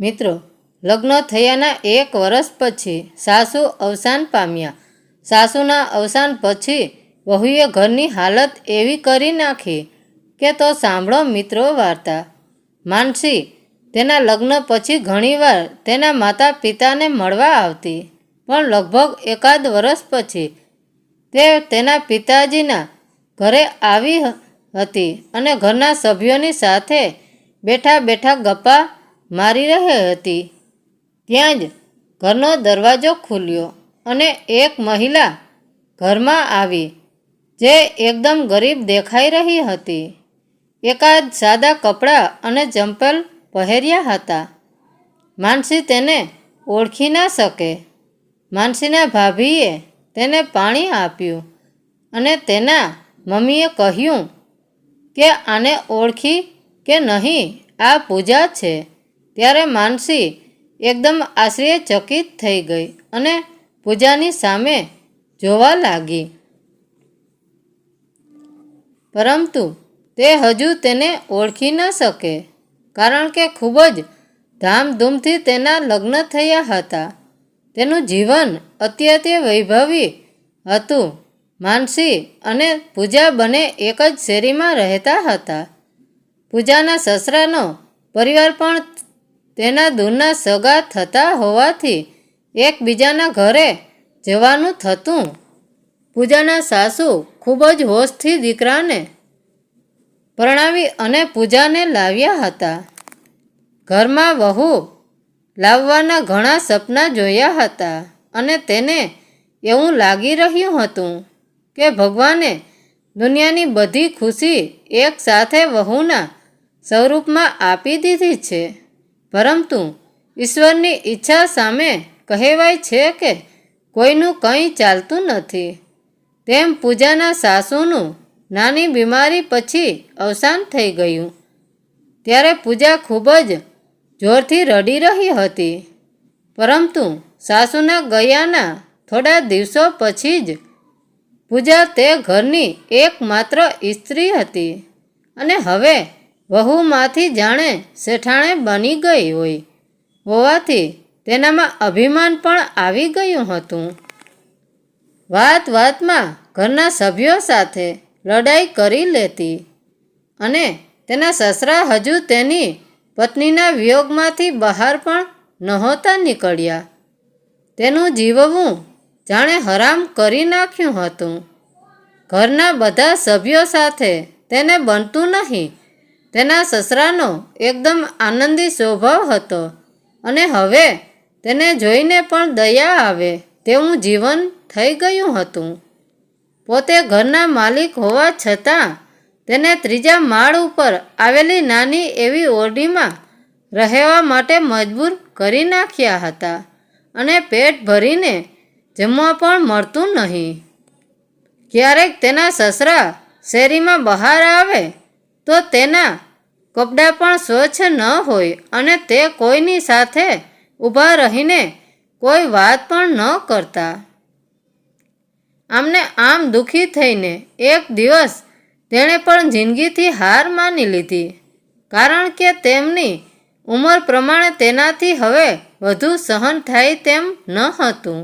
મિત્રો, લગ્ન થયાના એક વર્ષ પછી સાસુ અવસાન પામ્યા. સાસુના અવસાન પછી વહુએ ઘરની હાલત એવી કરી નાખી કે તો સાંભળો મિત્રો વાર્તા. માનસી, તેના લગ્ન પછી ઘણીવાર તેના માતા પિતાને મળવા આવતી, પણ લગભગ એકાદ વર્ષ પછી તે તેના પિતાજીના ઘરે આવી હતી અને ઘરના સભ્યોની સાથે બેઠા બેઠા ગપ્પા મારી રહી હતી. ત્યાં જ ઘરનો દરવાજો ખુલ્યો અને એક મહિલા ઘરમાં આવી, જે એકદમ ગરીબ દેખાઈ રહી હતી. એકાદ સાદા કપડાં અને ચંપલ પહેર્યા હતા. માનસી તેને ઓળખી ના શકે. માનસીના ભાભીએ તેને પાણી આપ્યું અને તેના મમ્મીએ કહ્યું કે આને ઓળખી કે નહીં, આ પૂજા છે. ત્યારે માનસી એકદમ આશ્ચર્યચકિત થઈ ગઈ અને પૂજાની સામે જોવા લાગી. પરંતુ તે હજુ તેને ઓળખી ન શકે, કારણ કે ખૂબ જ ધામધૂમથી તેના લગ્ન થયા હતા. તેનું જીવન અત્યંત વૈભવી હતું. માનસી અને પૂજા બંને એક જ શેરીમાં રહેતા હતા. પૂજાના સસરાનો પરિવાર પણ તેના દૂરના સગા થતા હોવાથી એકબીજાના ઘરે જવાનું થતું. પૂજાના સાસુ ખૂબ જ હોશથી દીકરાને પરણાવી અને પૂજાને લાવ્યા હતા. ઘરમાં વહુ લાવવાના ઘણા સપના જોયા હતા અને તેને એવું લાગી રહ્યું હતું કે ભગવાને દુનિયાની બધી ખુશી એકસાથે વહુના સ્વરૂપમાં આપી દીધી છે. પરંતુ ઈશ્વરની ઈચ્છા સામે કહેવાય છે કે કોઈનું કંઈ ચાલતું નથી. તેમ પૂજાના સાસુનું નાની બીમારી પછી અવસાન થઈ ગયું. ત્યારે પૂજા ખૂબ જ જોરથી રડી રહી હતી. પરંતુ સાસુના ગયાના થોડા દિવસો પછી જ પૂજા તે ઘરની એકમાત્ર સ્ત્રી હતી અને હવે વહુમાંથી જાણે શેઠાણે બની ગઈ હોય. હોવાથી તેનામાં અભિમાન પણ આવી ગયું હતું. વાત વાતમાં ઘરના સભ્યો સાથે લડાઈ કરી લેતી અને તેના સસરા હજુ તેની પત્નીના વિયોગમાંથી બહાર પણ નહોતા નીકળ્યા. તેનું જીવવું જાણે હરામ કરી નાખ્યું હતું. ઘરના બધા સભ્યો સાથે તેને બનતું નહીં. તેના સસરાનો એકદમ આનંદી સ્વભાવ હતો અને હવે તેને જોઈને પણ દયા આવે તેવું જીવન થઈ ગયું હતું. પોતે ઘરના માલિક હોવા છતાં તેને ત્રીજા માળ ઉપર આવેલી નાની એવી ઓરડીમાં રહેવા માટે મજબૂર કરી નાખ્યા હતા અને પેટ ભરીને જમવા પણ મળતું નહીં. ક્યારેક તેના સસરા શેરીમાં બહાર આવે તો તેના કપડાં પણ સ્વચ્છ ન હોય અને તે કોઈની સાથે ઊભા રહીને કોઈ વાત પણ ન કરતા. આમને આમ દુઃખી થઈને એક દિવસ તેણે પણ જિંદગીથી હાર માની લીધી, કારણ કે તેમની ઉંમર પ્રમાણે તેનાથી હવે વધુ સહન થાય તેમ ન હતું.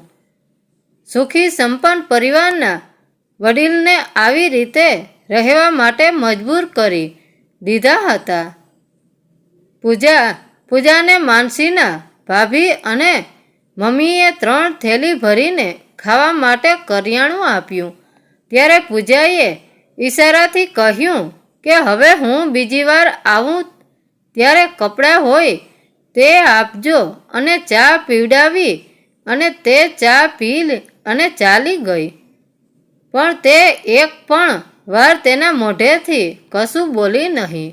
સુખી સંપન્ન પરિવારના વડીલને આવી રીતે રહેવા માટે મજબૂર કરી દીધા હતા. પૂજા, પૂજાને માનસીના ભાભી અને મમ્મીએ ત્રણ થેલી ભરીને ખાવા માટે કરિયાણું આપ્યું. ત્યારે પૂજાએ ઈશારાથી કહ્યું કે હવે હું બીજી વાર આવું, ત્યારે કપડાં હોય તે આપજો અને ચા પીવડાવી અને તે ચા પી અને ચાલી ગઈ. પણ તે એક પણ વાર તેના મોઢેથી કશું બોલી નહીં.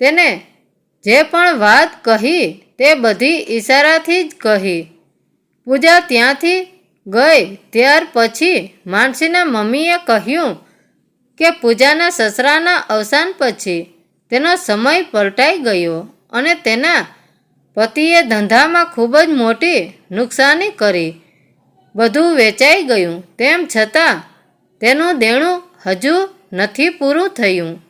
તેને જે પણ વાત કહી તે બધી ઈશારાથી જ કહી. પૂજા ત્યાંથી ગઈ, ત્યાર પછી માનસીના મમ્મીએ કહ્યું કે પૂજાના સસરાના અવસાન પછી તેનો સમય પલટાઈ ગયો અને તેના પતિએ ધંધામાં ખૂબ જ મોટી નુકસાની કરી. બધું વેચાઈ ગયું. તેમ છતાં તેનું દેણું હજુ નથી પૂરું થયું.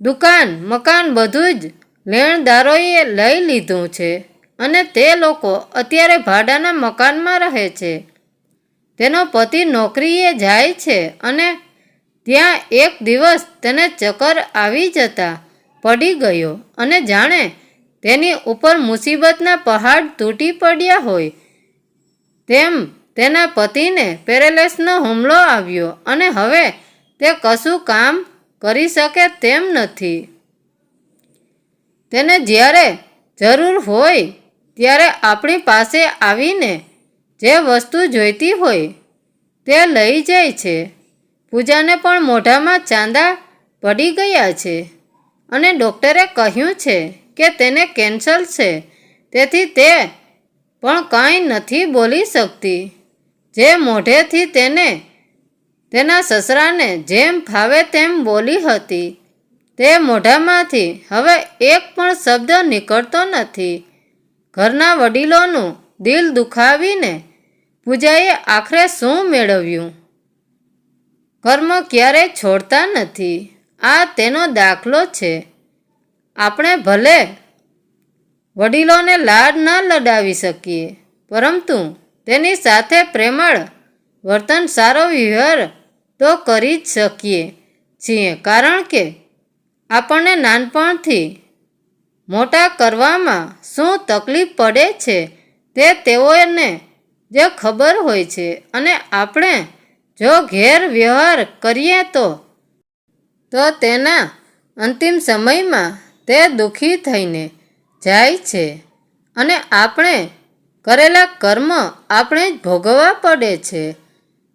દુકાન, મકાન બધું જ લેણદારોએ લઈ લીધું છે અને તે લોકો અત્યારે ભાડાના મકાનમાં રહે છે. તેનો પતિ નોકરીએ જાય છે અને ત્યાં એક દિવસ તેને ચક્કર આવી જતા પડી ગયો અને જાણે તેની ઉપર મુસીબતના પહાડ તૂટી પડ્યા હોય. તેમ તેના પતિને પેરેલેસનો હુમલો આવ્યો અને હવે તે કશું કામ કરી શકે તેમ નથી. તેને જ્યારે જરૂર હોય ત્યારે આપણી પાસે આવીને જે વસ્તુ જોઈતી હોય તે લઈ જાય છે. પૂજાને પણ મોઢામાં ચાંદા પડી ગયા છે અને ડૉક્ટરે કહ્યું છે કે તેને કેન્સર છે, તેથી તે પણ કાંઈ નથી બોલી શકતી. જે મોઢેથી તેને તેના સસરાને જેમ ફાવે તેમ બોલી હતી. તે મોઢામાંથી હવે એક પણ શબ્દ નીકળતો નથી. ઘરના વડીલોનું દિલ દુખાવીને પૂજાએ આખરે શું મેળવ્યું? કર્મ ક્યારેય છોડતા નથી. આ તેનો દાખલો છે. આપણે ભલે વડીલોને લાડ ન લડાવી શકીએ, પરંતુ તેની સાથે પ્રેમળ વર્તન સારો વ્યવહાર તો કરી જ શકીએ. છીએ. કારણ કે આપણને નાનપણથી મોટા કરવામાં શું તકલીફ પડે છે તે તેઓને જે ખબર હોય છે. અને આપણે જો વ્યવહાર કરીએ તો તો તેના અંતિમ સમયમાં તે દુઃખી થઈને જાય છે. અને આપણે કરેલા કર્મ આપણે જ ભોગવવા પડે છે.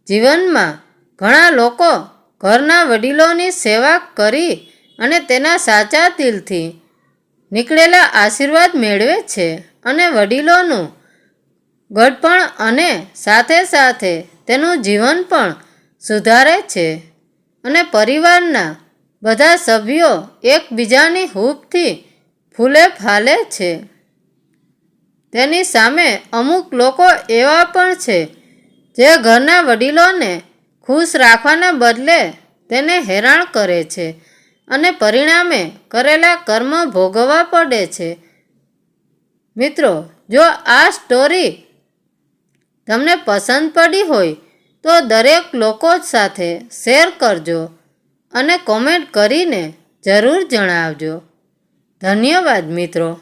જીવનમાં ઘણા લોકો ઘરના વડીલોની સેવા કરી અને તેના સાચા દિલથી નીકળેલા આશીર્વાદ મેળવે છે અને વડીલોનું ગઢપણ અને સાથે સાથે તેનું જીવન પણ સુધારે છે. અને પરિવારના બધા સભ્યો એકબીજાની હૂબથી ફૂલે ફાલે છે. તેની સામે અમુક લોકો એવા પણ છે જે ઘરના વડીલોને ખુશ રાખવાના બદલે તેને હેરાન કરે છે અને પરિણામે કરેલા કર્મ ભોગવવા પડે છે. મિત્રો, જો આ સ્ટોરી તમને પસંદ પડી હોય, તો દરેક લોકો સાથે શેર કરજો અને કોમેન્ટ કરીને જરૂર જણાવજો. ધન્યવાદ મિત્રો.